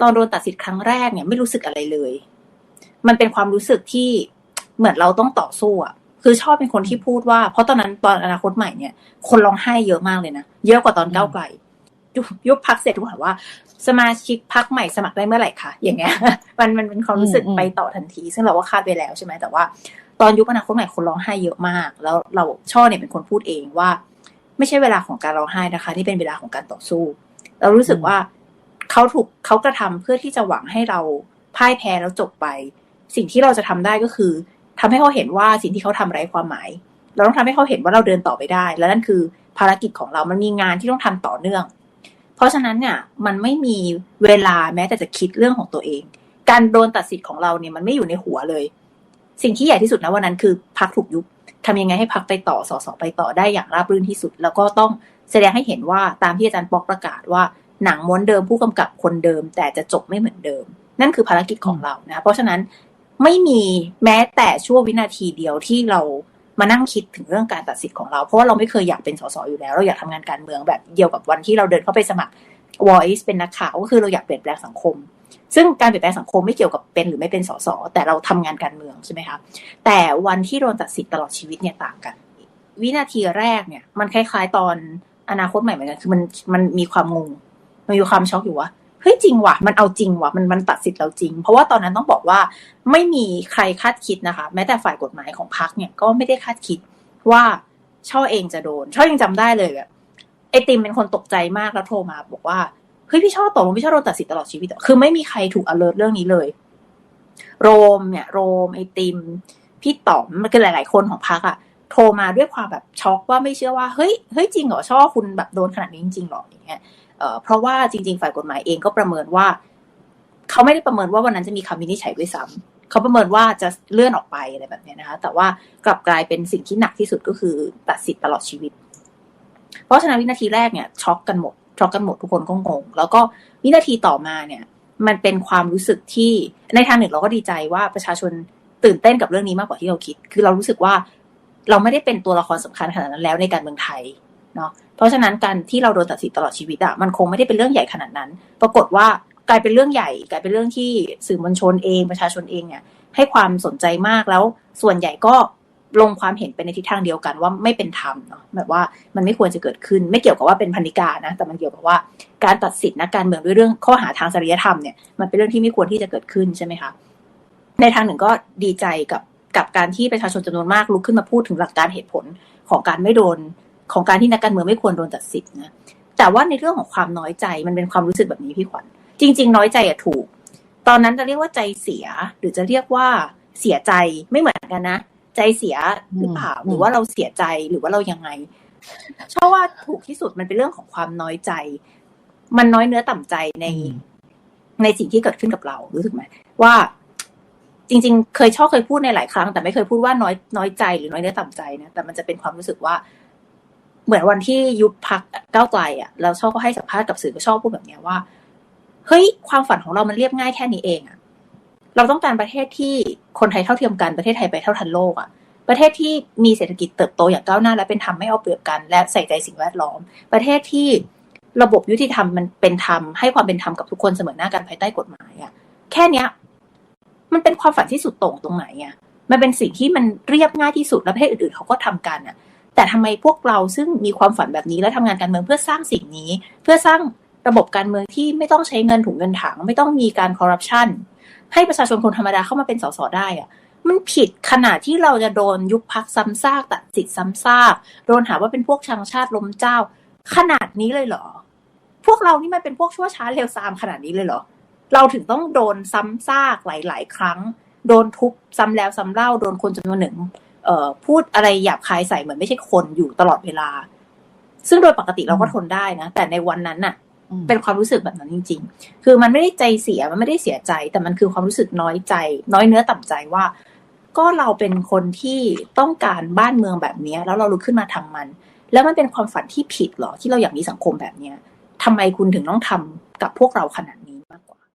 ตอนโดนตัดสิทธิ์ครั้งแรกเนี่ยไม่รู้สึกอะไรเลย มันเป็นความรู้สึกที่เหมือนเราต้องต่อสู้อะคือชอบเป็นคนที่พูดว่า เพราะตอนนั้นตอนอนาคตใหม่เนี่ย คนร้องไห้เยอะมากเลยนะ เยอะกว่าตอนก้าวไกลยุบยุบพักเสร็จทุกคนว่า สมาชิกพักใหม่สมัครได้เมื่อไหร่คะอย่างเงี้ย มันมันเป็นความรู้สึกอืมไปต่อทันที ซึ่งเราก็คาดไปแล้วใช่ไหมแต่ว่า ตอนยุบอนาคตใหม่คนร้องไห้เยอะมาก แล้วเราช่อเนี่ยเป็นคนพูดเองว่า ไม่ใช่เวลาของการร้องไห้นะคะ ที่เป็นเวลาของการต่อสู้ เรารู้สึกว่า เขาถูกเขากระทำเพื่อที่จะหวังให้เราพ่ายแพ้แล้วจบไป สิ่งที่เราจะทำได้ก็คือทำให้เขาเห็นว่าสิ่งที่เขาทำไร้ความหมาย เราต้องทำให้เขาเห็นว่าเราเดินต่อไปได้ และนั่นคือภารกิจของเรา มันมีงานที่ต้องทำต่อเนื่อง เพราะฉะนั้นเนี่ยมันไม่มีเวลาแม้แต่จะคิดเรื่องของตัวเอง การโดนตัดสิทธิ์ของเราเนี่ยมันไม่อยู่ในหัวเลย สิ่งที่ใหญ่ที่สุดนะวันนั้นคือพักถูกยุบทำยังไงให้พักไปต่อสอสอไปต่อได้อย่างราบรื่นที่สุด แล้วก็ต้องแสดงให้เห็นว่าตามที่อาจารย์ปอกประกาศว่า หนังม้วนเดิมผู้กำกับคนเดิม แต่จะจบไม่เหมือนเดิม นั่นคือภารกิจของเรานะเพราะฉะนั้นไม่มีแม้แต่ชั่ววินาทีเดียวที่เรามานั่งคิดถึงเรื่องการตัดสิทธิ์ของเรา เพราะว่าเราไม่เคยอยากเป็นสสอยู่แล้ว เราอยากทำงานการเมืองแบบเดียวกับวันที่เราเดินเข้าไปสมัคร Voice เป็นนักข่าวก็คือเราอยากเปลี่ยนแปลงสังคม ซึ่งการเปลี่ยนแปลงสังคมไม่เกี่ยวกับเป็นหรือไม่เป็นสสแต่เราทำงานการเมืองใช่ไหมคะแต่วันที่โดนตัดสิทธิ์ตลอดชีวิตเนี่ยต่างกัน วินาทีแรกเนี่ยมันคล้ายๆตอนอนาคตใหม่เหมือนกันคือมันมันมีความงง มันมีความช็อกอยู่ว่าเฮ้ยจริงว่ะมันเอาจริงว่ะมันมันตัดสิทธิ์เราจริง เพราะว่าตอนนั้นต้องบอกว่าไม่มีใครคาดคิดนะคะ แม้แต่ฝ่ายกฎหมายของพรรคเนี่ยก็ไม่ได้คาดคิดว่าช่อเองจะโดน ช่อยังจำได้เลยแบบไอติมเป็นคนตกใจมากแล้วโทรมา บอกว่าเฮ้ยพี่ช่อตกลงพี่ช่อโดนตัดสิทธิ์ตลอดชีวิตคือไม่มีใครถูก alert เรื่องนี้เลย โรมเนี่ย โรมไอติม พี่ต๋อมมันคือหลาย ๆ คนของพักอะโทรมาด้วยความแบบช็อกว่าไม่เชื่อว่าเฮ้ยเฮ้ยจริงเหรอช่อคุณแบบโดนขนาดนี้จริงๆหรออย่างเงี้ย เพราะว่าจริง ๆ ฝ่ายกฎหมายเองก็ประเมินว่า เขาไม่ได้ประเมินว่าวันนั้นจะมีคำวินิจฉัยด้วยซ้ำเขาประเมินว่าจะเลื่อนออกไปอะไรแบบนี้นะคะ แต่ว่ากลับกลายเป็นสิ่งที่หนักที่สุดก็คือตัดสิทธิ์ตลอดชีวิต เพราะฉะนั้นวินาทีแรกเนี่ยช็อกกันหมดช็อกกันหมดทุกคนก็งง แล้วก็วินาทีต่อมาเนี่ย มันเป็นความรู้สึกที่ในทางหนึ่งเราก็ดีใจว่าประชาชนตื่นเต้นกับเรื่องนี้มากกว่าที่เราคิด คือเรารู้สึกว่าเราไม่ได้เป็นตัวละครสำคัญขนาดนั้นแล้วในการเมืองไทย เนาะเพราะฉะนั้นการที่เราโดนตัดสิทธิ์ตลอดชีวิตอะมันคงไม่ได้เป็นเรื่องใหญ่ขนาดนั้น ปรากฏว่ากลายเป็นเรื่องใหญ่ กลายเป็นเรื่องที่สื่อมวลชนเองประชาชนเองเนี่ยให้ความสนใจมากแล้ว ส่วนใหญ่ก็ลงความเห็นไปในทิศทางเดียวกันว่าไม่เป็นธรรมเนาะแบบว่ามันไม่ควรจะเกิดขึ้น ไม่เกี่ยวกับว่าเป็นพันธิกานะแต่มันเกี่ยวกับว่าการตัดสิทธินักการเมืองด้วยเรื่องข้อหาทางจริยธรรมเนี่ยมันเป็นเรื่องที่ไม่ควรที่จะเกิดขึ้นใช่ไหมคะในทางหนึ่งก็ดีใจกับกับการที่ประชาชนจำนวนมากลุกขึ้นมาพูดถึงหลักการเหตุผลของการไม่โดน ของการที่นักการเมืองไม่ควรโดนตัดสิทธินะแต่ว่าในเรื่องของความน้อยใจมันเป็นความรู้สึกแบบนี้พี่ขวัญจริง ๆ น้อยใจอะถูก ตอนนั้นจะเรียกว่าใจเสีย หรือจะเรียกว่าเสียใจไม่เหมือนกันนะใจเสียหรือเปล่าอืมหรือว่าเราเสียใจหรือว่าเรายังไงเชื่อว่าถูกที่สุดมันเป็นเรื่องของความน้อยใจ มันน้อยเนื้อต่ำใจในในสิ่งที่เกิดขึ้นกับเรารู้สึกไหมว่า จริง ๆ เคยชอบเคยพูดในหลายครั้ง แต่ไม่เคยพูดว่าน้อยน้อยใจหรือน้อยเนื้อต่ำใจนะแต่มันจะเป็นความรู้สึกว่า เหมือนวันที่ยุบพักก้าวไกลอะแล้วชอบก็ให้สัมภาษณ์กับสื่อก็ชอบพูดแบบเนี้ยว่าเฮ้ยความฝันของเรามันเรียบง่ายแค่นี้เองอะเราต้องการประเทศที่คนไทยเท่าเทียมกันประเทศไทยไปเท่าทันโลกอะประเทศที่มีเศรษฐกิจเติบโตอย่างก้าวหน้า และเป็นธรรมไม่เอาเปรียบกัน และใส่ใจสิ่งแวดล้อม ประเทศที่ระบบยุติธรรมมันเป็นธรรมให้ความเป็นธรรมกับทุกคนเสมอหน้ากันภายใต้กฎหมายอะแค่เนี้ย มันเป็นความฝันที่สุดโต่งตรงไหนอะมันเป็นสิ่งที่มันเรียบง่ายที่สุดและประเทศอื่นๆเขาก็ทำกันอะ แต่ทำไมพวกเราซึ่งมีความฝันแบบนี้และทำงานการเมืองเพื่อสร้างสิ่งนี้ เพื่อสร้างระบบการเมืองที่ไม่ต้องใช้เงินถุงเงินถัง ไม่ต้องมีการคอร์รัปชันให้ประชาชนคนธรรมดาเข้ามาเป็นสสได้อะมันผิดขนาดที่เราจะโดนยุบพักซ้ำซากตัดสิทธิ์ซ้ำซากโดนหาว่าเป็นพวกชังชาติล้มเจ้า ขนาดนี้เลยเหรอ พวกเรานี่มันเป็นพวกชั่วช้าเร็วซามขนาดนี้เลยเหรอ เราถึงต้องโดนซ้ำซากหลาย ๆ ครั้ง โดนทุบซ้ำแล้วซ้ำเล่าโดนคนจำนวนหนึ่ง เอ่อพูดอะไรหยาบคายใส่เหมือนไม่ใช่คนอยู่ตลอดเวลา ซึ่งโดยปกติเราก็ทนได้นะ แต่ในวันนั้นน่ะอืมเป็นความรู้สึกแบบนั้นจริง ๆ คือมันไม่ได้ใจเสียมันไม่ได้เสียใจ แต่มันคือความรู้สึกน้อยใจ น้อยเนื้อต่ำใจว่า ก็เราเป็นคนที่ต้องการบ้านเมืองแบบเนี้ยแล้วเราลุกขึ้นมาทำมัน แล้วมันเป็นความฝันที่ผิดเหรอที่เราอยากมีสังคมแบบเนี้ยทำไมคุณถึงต้องทำกับพวกเราขนาดนี้